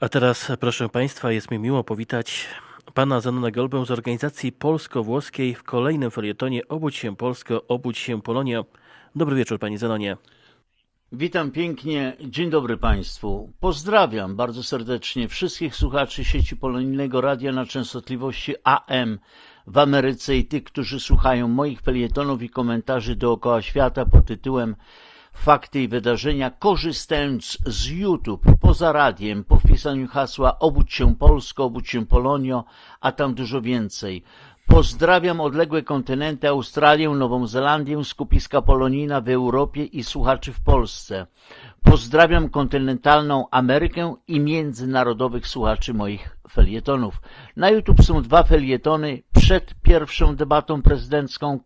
A teraz, proszę Państwa, jest mi miło powitać pana Zenona Golbę z organizacji polsko-włoskiej w kolejnym felietonie Obudź się Polsko, obudź się Polonia. Dobry wieczór, panie Zenonie. Witam pięknie, dzień dobry Państwu. Pozdrawiam bardzo serdecznie wszystkich słuchaczy sieci Polonijnego Radia na częstotliwości AM w Ameryce i tych, którzy słuchają moich felietonów i komentarzy dookoła świata pod tytułem Fakty i wydarzenia, korzystając z YouTube, poza radiem, po wpisaniu hasła Obudź się Polsko, obudź się Polonio, a tam dużo więcej. Pozdrawiam odległe kontynenty Australię, Nową Zelandię, skupiska polonijna w Europie i słuchaczy w Polsce. Pozdrawiam kontynentalną Amerykę i międzynarodowych słuchaczy moich felietonów. Na YouTube są dwa felietony przed pierwszą debatą prezydencką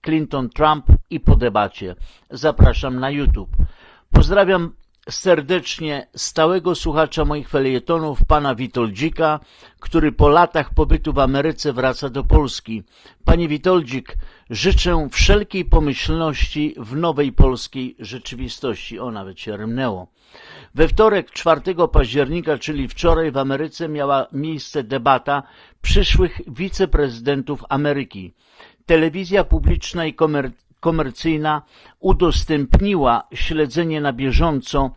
Clinton-Trump i po debacie. Zapraszam na YouTube. Pozdrawiam serdecznie stałego słuchacza moich felietonów, pana Witoldzika, który po latach pobytu w Ameryce wraca do Polski. Panie Witoldzik, życzę wszelkiej pomyślności w nowej polskiej rzeczywistości. O, nawet się rymnęło. We wtorek 4 października, czyli wczoraj w Ameryce miała miejsce debata przyszłych wiceprezydentów Ameryki. Telewizja publiczna i komercyjna udostępniła śledzenie na bieżąco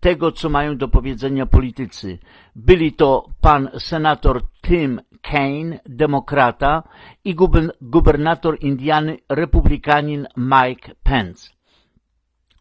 tego, co mają do powiedzenia politycy. Byli to pan senator Tim Kaine, demokrata, i gubernator Indiany, republikanin Mike Pence.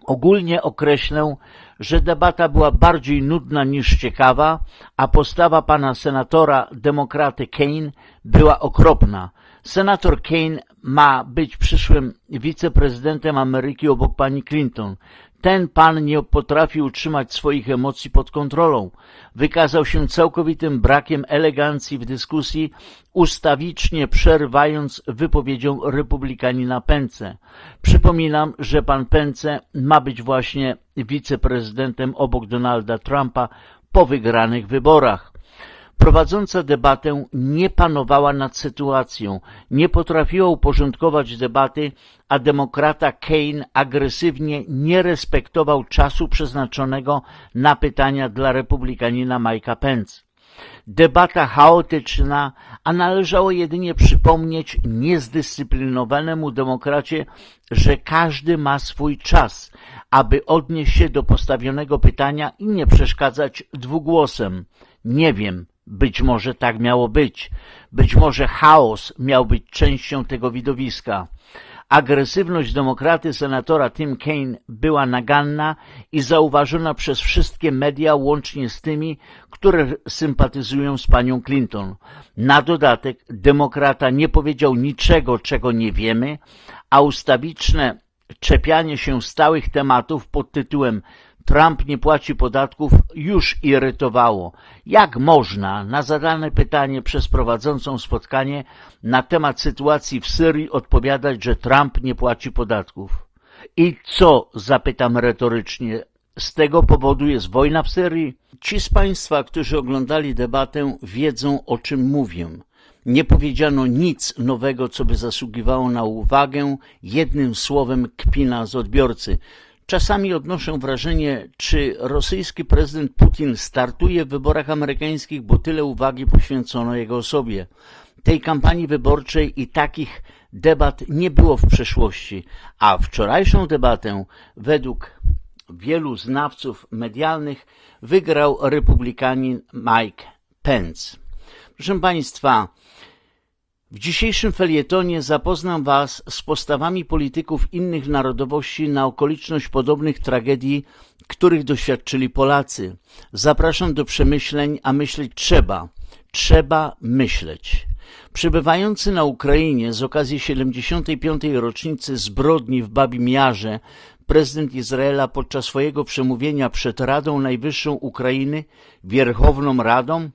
Ogólnie określę, że debata była bardziej nudna niż ciekawa, a postawa pana senatora demokraty Kane była okropna. Senator Kane ma być przyszłym wiceprezydentem Ameryki obok pani Clinton. Ten pan nie potrafi utrzymać swoich emocji pod kontrolą. Wykazał się całkowitym brakiem elegancji w dyskusji, ustawicznie przerywając wypowiedzią republikanina Pence. Przypominam, że pan Pence ma być właśnie wiceprezydentem obok Donalda Trumpa po wygranych wyborach. Prowadząca debatę nie panowała nad sytuacją, nie potrafiła uporządkować debaty, a demokrata Kane agresywnie nie respektował czasu przeznaczonego na pytania dla republikanina Mike'a Pence. Debata chaotyczna, a należało jedynie przypomnieć niezdyscyplinowanemu demokracie, że każdy ma swój czas, aby odnieść się do postawionego pytania i nie przeszkadzać dwugłosem. Nie wiem, być może tak miało być. Być może chaos miał być częścią tego widowiska. Agresywność demokraty senatora Tim Kaine była naganna i zauważona przez wszystkie media, łącznie z tymi, które sympatyzują z panią Clinton. Na dodatek demokrata nie powiedział niczego, czego nie wiemy, a ustawiczne czepianie się stałych tematów pod tytułem Trump nie płaci podatków już irytowało. Jak można na zadane pytanie przez prowadzącą spotkanie na temat sytuacji w Syrii odpowiadać, że Trump nie płaci podatków? I co, zapytam retorycznie, z tego powodu jest wojna w Syrii? Ci z Państwa, którzy oglądali debatę, wiedzą o czym mówię. Nie powiedziano nic nowego, co by zasługiwało na uwagę, jednym słowem kpina z odbiorcy. Czasami odnoszę wrażenie, czy rosyjski prezydent Putin startuje w wyborach amerykańskich, bo tyle uwagi poświęcono jego osobie. Tej kampanii wyborczej i takich debat nie było w przeszłości, a wczorajszą debatę według wielu znawców medialnych wygrał republikanin Mike Pence. Proszę Państwa, w dzisiejszym felietonie zapoznam Was z postawami polityków innych narodowości na okoliczność podobnych tragedii, których doświadczyli Polacy. Zapraszam do przemyśleń, a myśleć trzeba. Trzeba myśleć. Przebywający na Ukrainie z okazji 75. rocznicy zbrodni w Babim Jarze prezydent Izraela podczas swojego przemówienia przed Radą Najwyższą Ukrainy, Wierchowną Radą,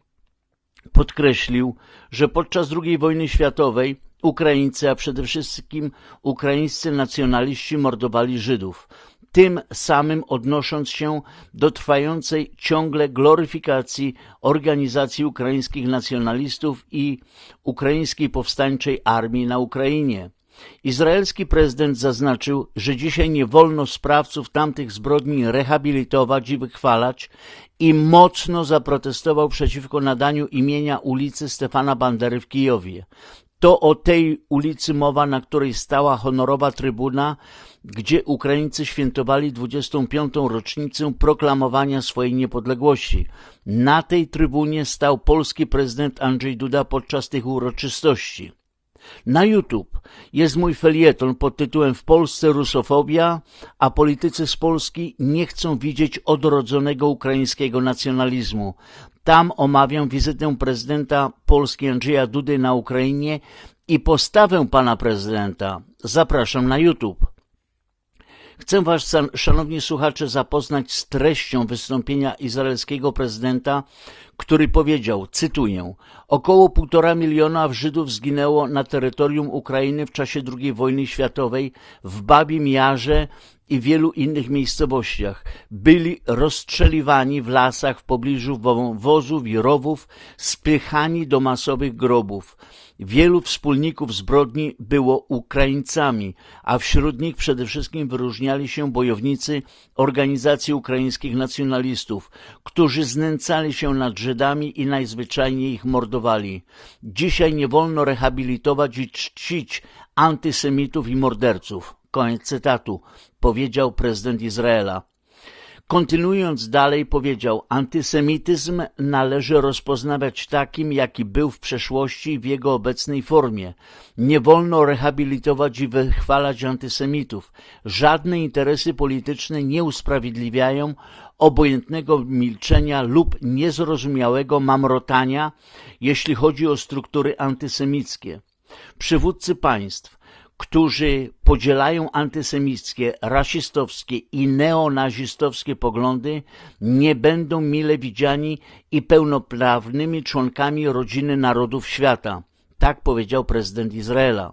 podkreślił, że podczas II wojny światowej Ukraińcy, a przede wszystkim ukraińscy nacjonaliści mordowali Żydów, tym samym odnosząc się do trwającej ciągle gloryfikacji organizacji ukraińskich nacjonalistów i ukraińskiej powstańczej armii na Ukrainie. Izraelski prezydent zaznaczył, że dzisiaj nie wolno sprawców tamtych zbrodni rehabilitować i wychwalać i mocno zaprotestował przeciwko nadaniu imienia ulicy Stefana Bandery w Kijowie. To o tej ulicy mowa, na której stała honorowa trybuna, gdzie Ukraińcy świętowali 25. rocznicę proklamowania swojej niepodległości. Na tej trybunie stał polski prezydent Andrzej Duda podczas tych uroczystości. Na YouTube jest mój felieton pod tytułem W Polsce rusofobia, a politycy z Polski nie chcą widzieć odrodzonego ukraińskiego nacjonalizmu. Tam omawiam wizytę prezydenta Polski Andrzeja Dudy na Ukrainie i postawę pana prezydenta. Zapraszam na YouTube. Chcę Was, szanowni słuchacze, zapoznać z treścią wystąpienia izraelskiego prezydenta, który powiedział, cytuję, około półtora miliona Żydów zginęło na terytorium Ukrainy w czasie II wojny światowej w Babim Jarze i wielu innych miejscowościach. Byli rozstrzeliwani w lasach w pobliżu wozów i rowów, spychani do masowych grobów. Wielu wspólników zbrodni było Ukraińcami, a wśród nich przede wszystkim wyróżniali się bojownicy organizacji ukraińskich nacjonalistów, którzy znęcali się nad Żydami i najzwyczajniej ich mordowali. Dzisiaj nie wolno rehabilitować i czcić antysemitów i morderców. Koniec cytatu, powiedział prezydent Izraela. Kontynuując dalej powiedział, antysemityzm należy rozpoznawać takim, jaki był w przeszłości w jego obecnej formie. Nie wolno rehabilitować i wychwalać antysemitów. Żadne interesy polityczne nie usprawiedliwiają obojętnego milczenia lub niezrozumiałego mamrotania, jeśli chodzi o struktury antysemickie. Przywódcy państw, którzy podzielają antysemickie, rasistowskie i neonazistowskie poglądy, nie będą mile widziani i pełnoprawnymi członkami rodziny narodów świata. Tak powiedział prezydent Izraela.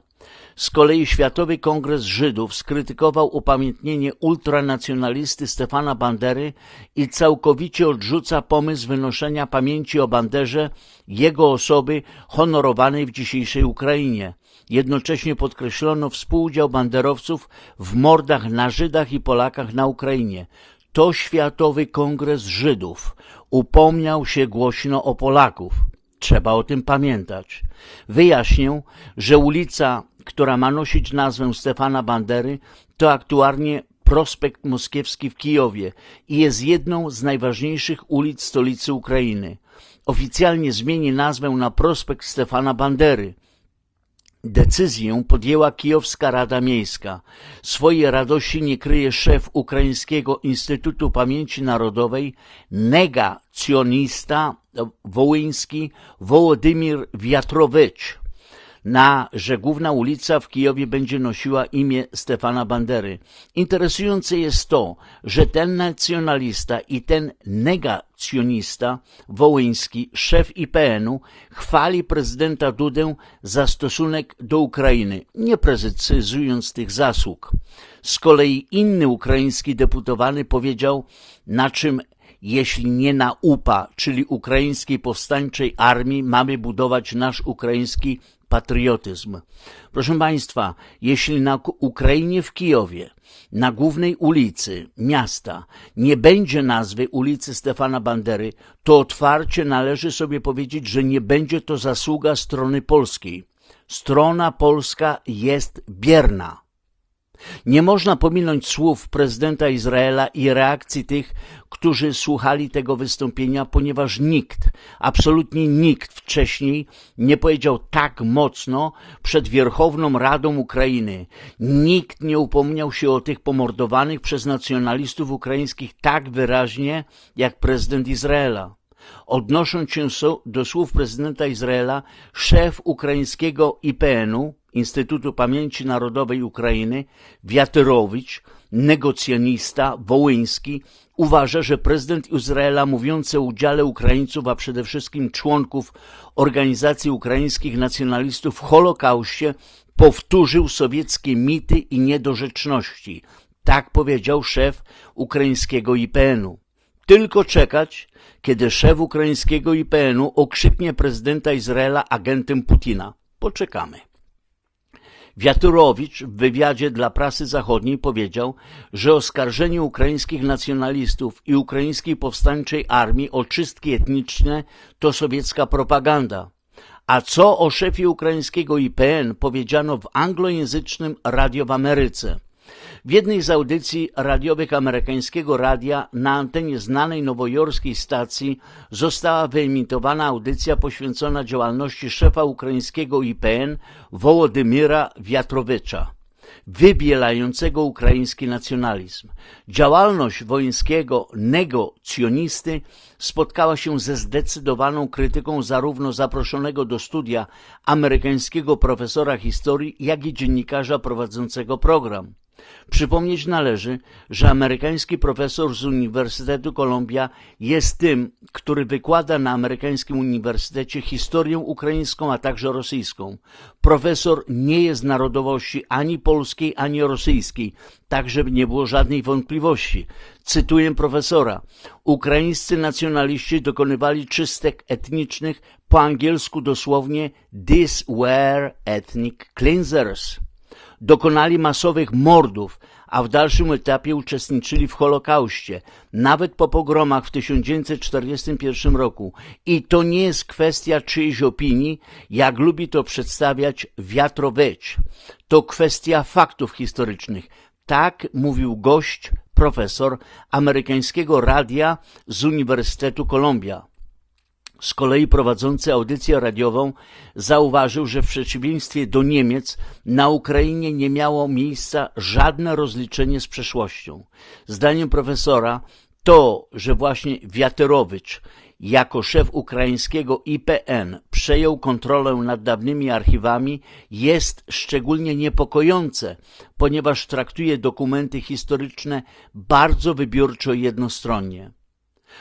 Z kolei Światowy Kongres Żydów skrytykował upamiętnienie ultranacjonalisty Stefana Bandery i całkowicie odrzuca pomysł wynoszenia pamięci o Banderze, jego osoby honorowanej w dzisiejszej Ukrainie. Jednocześnie podkreślono współudział banderowców w mordach na Żydach i Polakach na Ukrainie. To Światowy Kongres Żydów upomniał się głośno o Polaków. Trzeba o tym pamiętać. Wyjaśnię, że ulica, która ma nosić nazwę Stefana Bandery, to aktualnie prospekt Moskiewski w Kijowie i jest jedną z najważniejszych ulic stolicy Ukrainy. Oficjalnie zmieni nazwę na prospekt Stefana Bandery. Decyzję podjęła Kijowska Rada Miejska. Swojej radości nie kryje szef Ukraińskiego Instytutu Pamięci Narodowej, negacjonista wołyński Wołodymir Wiatrowicz na, że główna ulica w Kijowie będzie nosiła imię Stefana Bandery. Interesujące jest to, że ten nacjonalista i ten negacjonista wołyński, szef IPN-u, chwali prezydenta Dudę za stosunek do Ukrainy, nie precyzując tych zasług. Z kolei inny ukraiński deputowany powiedział, na czym jeśli nie na UPA, czyli Ukraińskiej Powstańczej Armii, mamy budować nasz ukraiński patriotyzm. Proszę Państwa, jeśli na Ukrainie w Kijowie, na głównej ulicy miasta nie będzie nazwy ulicy Stefana Bandery, to otwarcie należy sobie powiedzieć, że nie będzie to zasługa strony polskiej. Strona polska jest bierna. Nie można pominąć słów prezydenta Izraela i reakcji tych, którzy słuchali tego wystąpienia, ponieważ nikt, absolutnie nikt wcześniej nie powiedział tak mocno przed Wierchowną Radą Ukrainy. Nikt nie upomniał się o tych pomordowanych przez nacjonalistów ukraińskich tak wyraźnie jak prezydent Izraela. Odnosząc się do słów prezydenta Izraela, szef ukraińskiego IPN-u, Instytutu Pamięci Narodowej Ukrainy, Wiatyrowicz, negocjanista wołyński, uważa, że prezydent Izraela mówiący o udziale Ukraińców, a przede wszystkim członków organizacji ukraińskich nacjonalistów w Holokauście powtórzył sowieckie mity i niedorzeczności. Tak powiedział szef ukraińskiego IPN-u. Tylko czekać, kiedy szef ukraińskiego IPN-u okrzyknie prezydenta Izraela agentem Putina. Poczekamy. Wiaturowicz w wywiadzie dla prasy zachodniej powiedział, że oskarżenie ukraińskich nacjonalistów i ukraińskiej powstańczej armii o czystki etniczne to sowiecka propaganda. A co o szefie ukraińskiego IPN powiedziano w anglojęzycznym radio w Ameryce? W jednej z audycji radiowych amerykańskiego radia na antenie znanej nowojorskiej stacji została wyemitowana audycja poświęcona działalności szefa ukraińskiego IPN Wołodymyra Wiatrowicza, wybielającego ukraiński nacjonalizm. Działalność wojenskiego negocjonisty spotkała się ze zdecydowaną krytyką zarówno zaproszonego do studia amerykańskiego profesora historii, jak i dziennikarza prowadzącego program. Przypomnieć należy, że amerykański profesor z Uniwersytetu Columbia jest tym, który wykłada na amerykańskim uniwersytecie historię ukraińską, a także rosyjską. Profesor nie jest narodowości ani polskiej, ani rosyjskiej, tak żeby nie było żadnej wątpliwości. Cytuję profesora. Ukraińscy nacjonaliści dokonywali czystek etnicznych, po angielsku dosłownie These were ethnic cleansers dokonali masowych mordów, a w dalszym etapie uczestniczyli w Holokauście, nawet po pogromach w 1941 roku. I to nie jest kwestia czyjejś opinii, jak lubi to przedstawiać Wiatrowicz. To kwestia faktów historycznych. Tak mówił gość, profesor amerykańskiego radia z Uniwersytetu Columbia. Z kolei prowadzący audycję radiową zauważył, że w przeciwieństwie do Niemiec na Ukrainie nie miało miejsca żadne rozliczenie z przeszłością. Zdaniem profesora to, że właśnie Wiaterowicz jako szef ukraińskiego IPN przejął kontrolę nad dawnymi archiwami jest szczególnie niepokojące, ponieważ traktuje dokumenty historyczne bardzo wybiórczo i jednostronnie.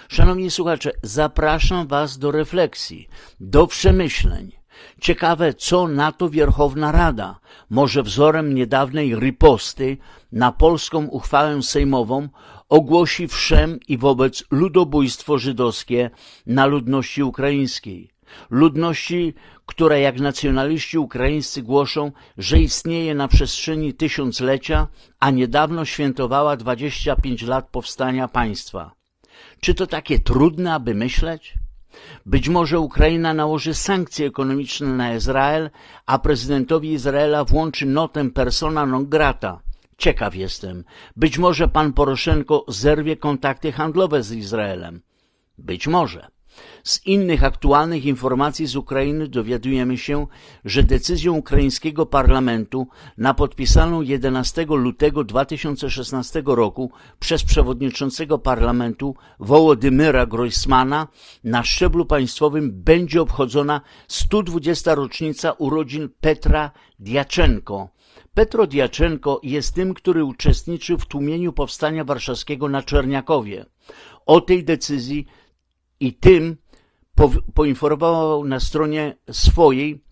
Szanowni słuchacze, zapraszam Was do refleksji, do przemyśleń. Ciekawe, co na to Wierchowna Rada, może wzorem niedawnej riposty na polską uchwałę sejmową, ogłosi wszem i wobec ludobójstwo żydowskie na ludności ukraińskiej. Ludności, która jak nacjonaliści ukraińscy głoszą, że istnieje na przestrzeni tysiąclecia, a niedawno świętowała 25 lat powstania państwa. Czy to takie trudne, aby myśleć? Być może Ukraina nałoży sankcje ekonomiczne na Izrael, a prezydentowi Izraela włączy notę persona non grata. Ciekaw jestem. Być może pan Poroszenko zerwie kontakty handlowe z Izraelem. Być może. Z innych aktualnych informacji z Ukrainy dowiadujemy się, że decyzją ukraińskiego parlamentu na podpisaną 11 lutego 2016 roku przez przewodniczącego parlamentu Wołodymyra Groismana na szczeblu państwowym będzie obchodzona 120. rocznica urodzin Petra Diaczenko. Petro Diaczenko jest tym, który uczestniczył w tłumieniu powstania warszawskiego na Czerniakowie. O tej decyzji i tym po, poinformował na stronie swojej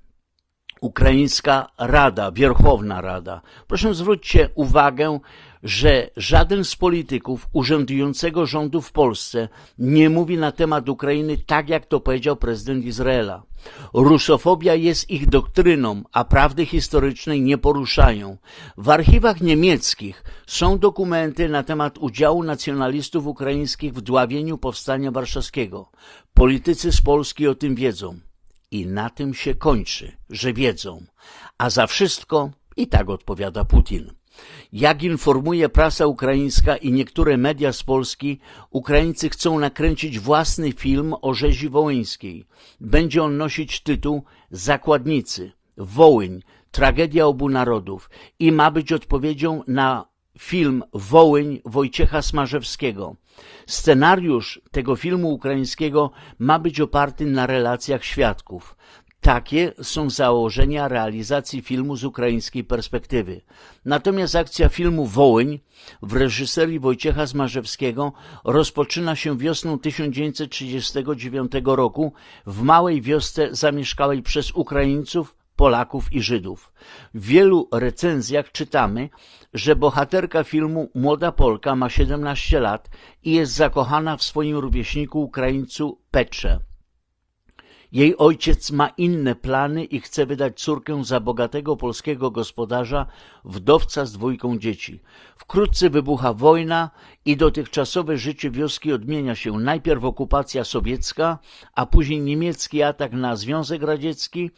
Ukraińska Rada, Wierchowna Rada. Proszę zwróćcie uwagę, że żaden z polityków urzędującego rządu w Polsce nie mówi na temat Ukrainy tak, jak to powiedział prezydent Izraela. Rusofobia jest ich doktryną, a prawdy historycznej nie poruszają. W archiwach niemieckich są dokumenty na temat udziału nacjonalistów ukraińskich w dławieniu powstania warszawskiego. Politycy z Polski o tym wiedzą. I na tym się kończy, że wiedzą. A za wszystko i tak odpowiada Putin. Jak informuje prasa ukraińska i niektóre media z Polski, Ukraińcy chcą nakręcić własny film o rzezi wołyńskiej. Będzie on nosić tytuł Zakładnicy, Wołyń, tragedia obu narodów i ma być odpowiedzią na film Wołyń Wojciecha Smarzewskiego. Scenariusz tego filmu ukraińskiego ma być oparty na relacjach świadków. Takie są założenia realizacji filmu z ukraińskiej perspektywy. Natomiast akcja filmu Wołyń w reżyserii Wojciecha Zmarzewskiego rozpoczyna się wiosną 1939 roku w małej wiosce zamieszkałej przez Ukraińców, Polaków i Żydów. W wielu recenzjach czytamy, że bohaterka filmu Młoda Polka ma 17 lat i jest zakochana w swoim rówieśniku Ukraińcu Petrze. Jej ojciec ma inne plany i chce wydać córkę za bogatego polskiego gospodarza, wdowca z dwójką dzieci. Wkrótce wybucha wojna i dotychczasowe życie wioski odmienia się. Najpierw okupacja sowiecka, a później niemiecki atak na Związek Radziecki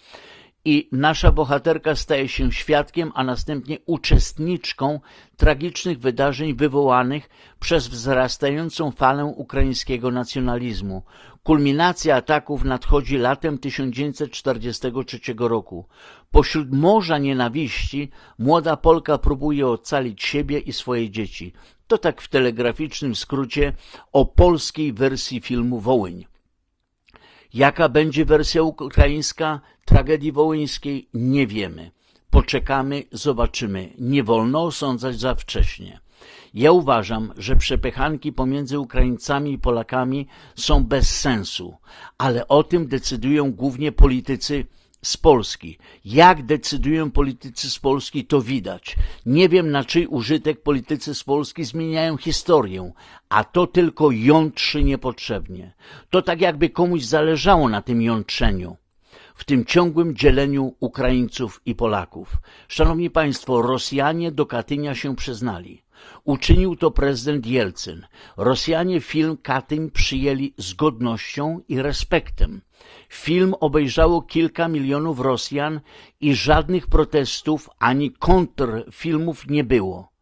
i nasza bohaterka staje się świadkiem, a następnie uczestniczką tragicznych wydarzeń wywołanych przez wzrastającą falę ukraińskiego nacjonalizmu. Kulminacja ataków nadchodzi latem 1943 roku. Pośród morza nienawiści młoda Polka próbuje ocalić siebie i swoje dzieci. To tak w telegraficznym skrócie o polskiej wersji filmu Wołyń. Jaka będzie wersja ukraińska tragedii wołyńskiej, nie wiemy. Poczekamy, zobaczymy. Nie wolno osądzać za wcześnie. Ja uważam, że przepychanki pomiędzy Ukraińcami i Polakami są bez sensu, ale o tym decydują głównie politycy z Polski. Jak decydują politycy z Polski, to widać. Nie wiem, na czyj użytek politycy z Polski zmieniają historię, a to tylko jątrzy niepotrzebnie. To tak jakby komuś zależało na tym jątrzeniu w tym ciągłym dzieleniu Ukraińców i Polaków. Szanowni Państwo, Rosjanie do Katynia się przyznali. Uczynił to prezydent Jelcyn. Rosjanie film Katyń przyjęli z godnością i respektem. Film obejrzało kilka milionów Rosjan i żadnych protestów ani kontrfilmów nie było.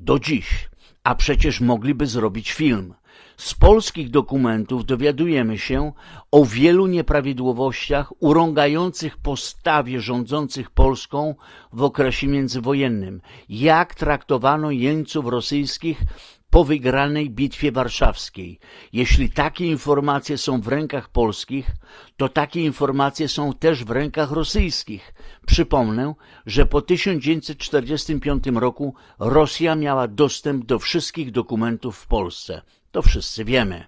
Do dziś. A przecież mogliby zrobić film. Z polskich dokumentów dowiadujemy się o wielu nieprawidłowościach urągających postawie rządzących Polską w okresie międzywojennym, jak traktowano jeńców rosyjskich po wygranej bitwie warszawskiej. Jeśli takie informacje są w rękach polskich, to takie informacje są też w rękach rosyjskich. Przypomnę, że po 1945 roku Rosja miała dostęp do wszystkich dokumentów w Polsce. To wszyscy wiemy.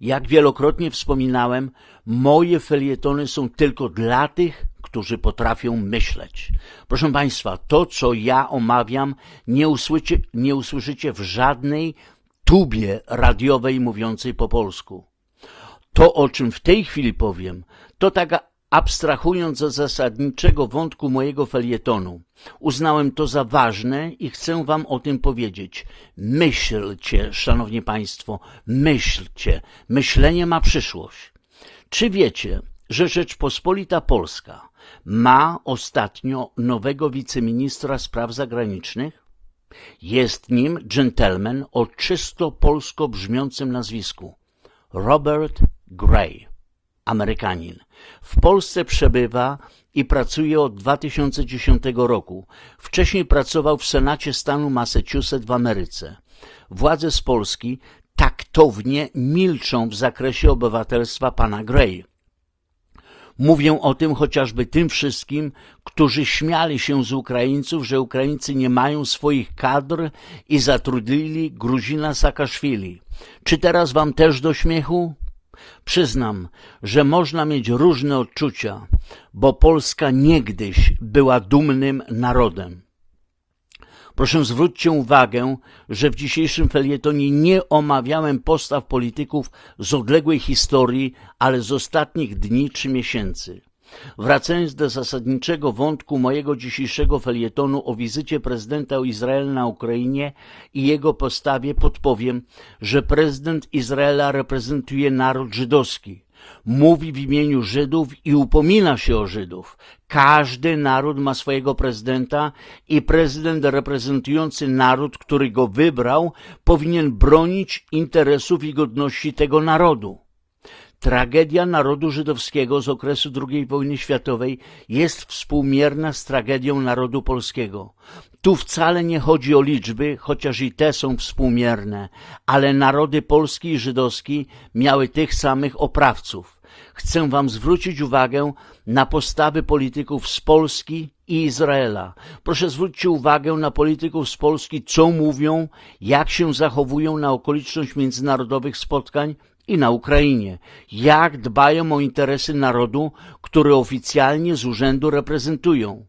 Jak wielokrotnie wspominałem, moje felietony są tylko dla tych, którzy potrafią myśleć. Proszę Państwa, to co ja omawiam nie usłyszycie, nie usłyszycie w żadnej tubie radiowej mówiącej po polsku. To, o czym w tej chwili powiem, to taka abstrahując od zasadniczego wątku mojego felietonu. Uznałem to za ważne i chcę wam o tym powiedzieć. Myślcie, szanowni państwo, myślcie. Myślenie ma przyszłość. Czy wiecie, że Rzeczpospolita Polska ma ostatnio nowego wiceministra spraw zagranicznych? Jest nim dżentelmen o czysto polsko brzmiącym nazwisku Robert Gray, Amerykanin. W Polsce przebywa i pracuje od 2010 roku. Wcześniej pracował w Senacie stanu Massachusetts w Ameryce. Władze z Polski taktownie milczą w zakresie obywatelstwa pana Gray. Mówię o tym chociażby tym wszystkim, którzy śmiali się z Ukraińców, że Ukraińcy nie mają swoich kadr i zatrudnili Gruzina Saakaszwili. Czy teraz wam też do śmiechu? Przyznam, że można mieć różne odczucia, bo Polska niegdyś była dumnym narodem. Proszę zwróćcie uwagę, że w dzisiejszym felietonie nie omawiałem postaw polityków z odległej historii, ale z ostatnich dni czy miesięcy. Wracając do zasadniczego wątku mojego dzisiejszego felietonu o wizycie prezydenta Izraela na Ukrainie i jego postawie podpowiem, że prezydent Izraela reprezentuje naród żydowski. Mówi w imieniu Żydów i upomina się o Żydów. Każdy naród ma swojego prezydenta i prezydent reprezentujący naród, który go wybrał, powinien bronić interesów i godności tego narodu. Tragedia narodu żydowskiego z okresu II wojny światowej jest współmierna z tragedią narodu polskiego. Tu wcale nie chodzi o liczby, chociaż i te są współmierne, ale narody polski i żydowski miały tych samych oprawców. Chcę wam zwrócić uwagę na postawy polityków z Polski i Izraela. Proszę zwróćcie uwagę na polityków z Polski, co mówią, jak się zachowują na okoliczność międzynarodowych spotkań i na Ukrainie. Jak dbają o interesy narodu, który oficjalnie z urzędu reprezentują.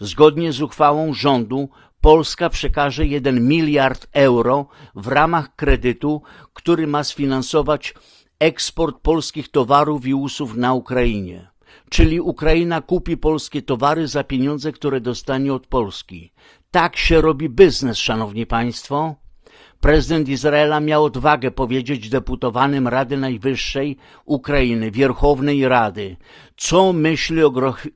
Zgodnie z uchwałą rządu Polska przekaże 1 miliard euro w ramach kredytu, który ma sfinansować eksport polskich towarów i usług na Ukrainie. Czyli Ukraina kupi polskie towary za pieniądze, które dostanie od Polski. Tak się robi biznes, szanowni państwo. Prezydent Izraela miał odwagę powiedzieć deputowanym Rady Najwyższej Ukrainy, Wierchownej Rady, co myśli o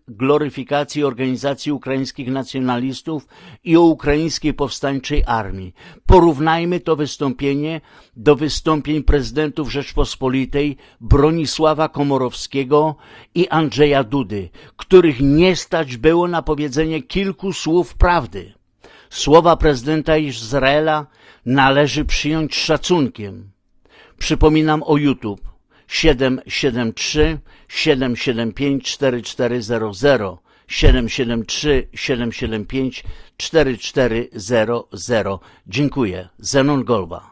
gloryfikacji organizacji ukraińskich nacjonalistów i o ukraińskiej powstańczej armii. Porównajmy to wystąpienie do wystąpień prezydentów Rzeczpospolitej Bronisława Komorowskiego i Andrzeja Dudy, których nie stać było na powiedzenie kilku słów prawdy. Słowa prezydenta Izraela należy przyjąć szacunkiem. Przypominam o YouTube 773 775 4400 773 775 4400. Dziękuję. Zenon Golba.